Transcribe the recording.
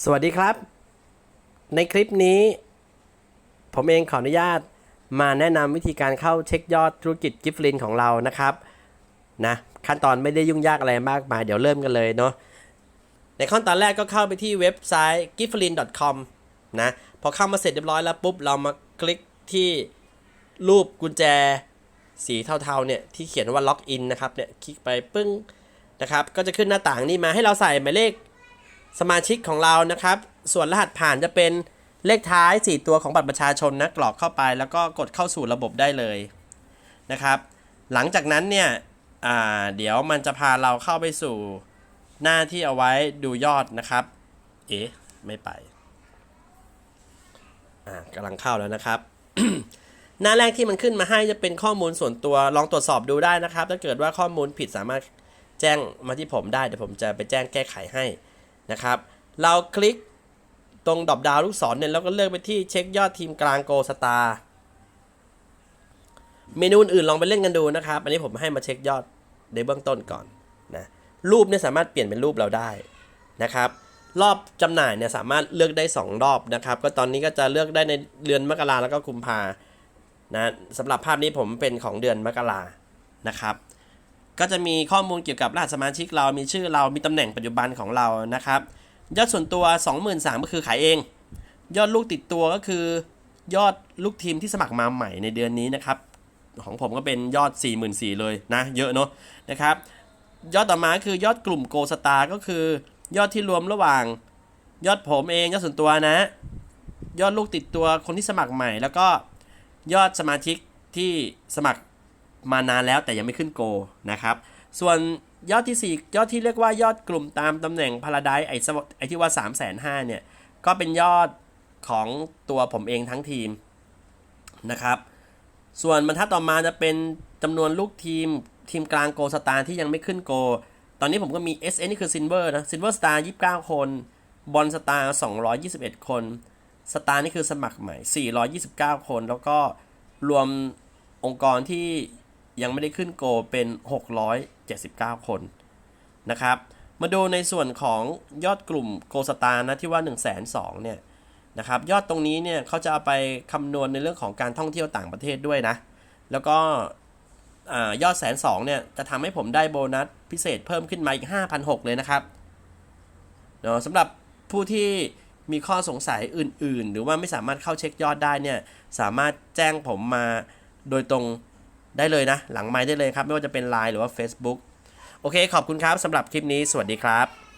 สวัสดีครับ ในคลิปนี้ ผมเองขออนุญาตมาแนะนำวิธีการเข้าเช็คยอดธุรกิจกิฟลินของเรานะครับนะขั้นตอนไม่ได้ยุ่งยากอะไรมากมายเดี๋ยวเริ่มกันเลยเนาะในขั้นตอนแรกก็เข้าไปที่เว็บไซต์ g i f l i n c o m นะพอเข้ามาเสร็จเรียบร้อยแล้วปุ๊บ เรามาคลิกที่รูปกุญแจสีเทาๆเนี่ยที่เขียนว่าล็อกอินนะครับเนี่ยคลิกไปปึ้งนะครับก็จะขึ้นหน้าต่างนี้มาให้เราใส่หมายเลข สมาชิกของเรานะครับ ส่วนรหัสผ่านจะเป็นเลขท้าย 4 ตัวของบัตรประชาชนนะกรอกเข้าไป แล้วก็กดเข้าสู่ระบบได้เลยนะครับ หลังจากนั้นเนี่ยเดี๋ยวมันจะพาเราเข้าไปสู่หน้าที่เอาไว้ดูยอดนะครับ เอ๊ะ ไม่ไปกำลังเข้าแล้วนะครับ หน้าแรกที่มันขึ้นมาให้จะเป็นข้อมูลส่วนตัวลองตรวจสอบดูได้นะครับ ถ้าเกิดว่าข้อมูลผิดสามารถแจ้งมาที่ผมได้เดี๋ยวผมจะไปแจ้งแก้ไขให้ นะครับ เราคลิกตรงดอปดาวลูกศรเนี่ยแล้วก็เลือกไปที่เช็คยอดทีมกลางโกสตาร์เมนูอื่นลองไปเล่นกันดูนะครับ อันนี้ผมให้มาเช็คยอดในเบื้องต้นก่อนนะรูปเนี่ยสามารถเปลี่ยนเป็นรูปเราได้นะครับ รอบจำหน่ายเนี่ยสามารถเลือกได้ 2 รอบนะครับ ก็ตอนนี้ก็จะเลือกได้ในเดือนมกราแล้วก็กุมภานะสำหรับภาพนี้ผมเป็นของเดือนมกรานะครับ ก็จะมีข้อมูลเกี่ยวกับรหัสสมาชิกเรามีชื่อเรามีตำแหน่งปัจจุบันของเรานะครับ ยอดส่วนตัว 23,000ก็คือขายเอง ยอดลูกติดตัวก็คือยอดลูกทีมที่สมัครมาใหม่ในเดือนนี้นะครับ ของผมก็เป็นยอด 44,000เลยนะ เยอะเนาะนะครับ ยอดต่อมาคือยอดกลุ่มโกสตาร์ก็คือยอดที่รวมระหว่าง ยอดผมเองยอดส่วนตัวนะ ยอดลูกติดตัวคนที่สมัครใหม่ แล้วก็ยอดสมาชิกที่สมัคร มานานแล้วแต่ยังไม่ขึ้นโกนะครับ ส่วนยอดที่ 4 ยอดที่เรียกว่ายอดกลุ่มตามตำแหน่งพาราไดไอ้สวไอที่ว่า 3 5 0 0 0เนี่ยก็เป็นยอดของตัวผมเองทั้งทีมนะครับ ส่วนบรรทัดต่อมาจะเป็นจำนวนลูกทีมทีมกลางโกสตาร์ที่ยังไม่ขึ้นโก ตอนนี้ผมก็มี SN นี่คือซินเวอร์นะซินเวอร์สตาร์29 คน บอลสตาร์221 คนสตาร์นี่คือสมัครใหม่ 429 คน แล้วก็รวมองค์กรที่ ยังไม่ได้ขึ้นโกเป็น 679 คนนะครับ มาดูในส่วนของยอดกลุ่มโกสตาร์นะที่ว่า 1 2 0 0 0เนี่ยนะครับยอดตรงนี้เนี่ยเขาจะเอาไปคำนวณในเรื่องของการท่องเที่ยวต่างประเทศด้วยนะ แล้วก็ยอดแสนสองเนี่ยจะทำให้ผมได้โบนัสพิเศษเพิ่มขึ้นมาอีก 5,600 เลยนะครับเนาะสำหรับผู้ที่มีข้อสงสัยอื่น ๆ หรือว่าไม่สามารถเข้าเช็คยอดได้เนี่ยสามารถแจ้งผมมาโดยตรง ได้เลยนะ หลังไม้ได้เลยครับ ไม่ว่าจะเป็น Line หรือว่า Facebook โอเค ขอบคุณครับสำหรับคลิปนี้ สวัสดีครับ